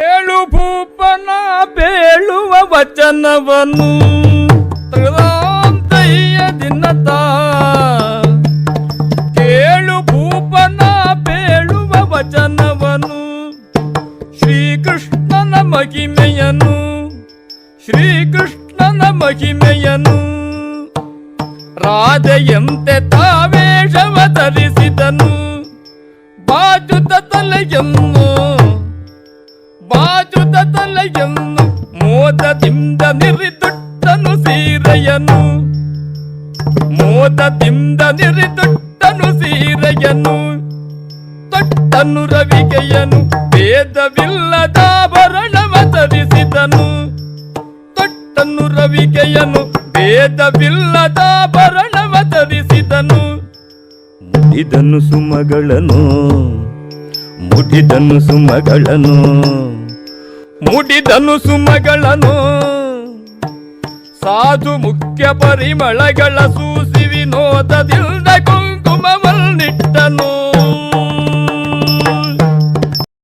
ಏಳು ಭೂಪನ ಬೇಳುವ ವಚನವನ್ನು ತೃದಾಂತಯ್ಯ ದಿನತ ಕೇಳು ಭೂಪನ ಬೇಳುವ ವಚನವನ್ನು ಶ್ರೀಕೃಷ್ಣನ ಮಹಿಮೆಯನು ಶ್ರೀಕೃಷ್ಣನ ಮಹಿಮೆಯನು ರಾಧೆಯಂತೆ ತಾವೇಶವ ಧರಿಸಿದನು. ಬಾಜುತ ತಲೆಯನ್ನು ಬಾಜುದ ತಲೆಯನ್ನು ಮೋದದಿಂದ ನಿರಿದುಟ್ಟನು ಸೀರೆಯನು ಮೋದದಿಂದ ನಿರಿದುಟ್ಟನು ಸೀರೆಯನು ತೊಟ್ಟನು ರವಿಕೆಯನು ಭೇದವಿಲ್ಲದ ಭರಣವ ಧರಿಸಿದನು ತೊಟ್ಟನು ರವಿಕೆಯನು ಭೇದವಿಲ್ಲದ ಭರಣವ ಧರಿಸಿದನು ಮುಡಿದನು ಸುಮಗಳನ್ನು ಮುಡಿದನು ಸುಮಗಳನ್ನು ಮುಡಿದನು ಸುಮಗಳನ್ನು ಸಾಧು ಮುಖ್ಯ ಪರಿಮಳಗಳ ಸೂಸಿ ವಿನೋದದಿಂದ ಕೊಂಗ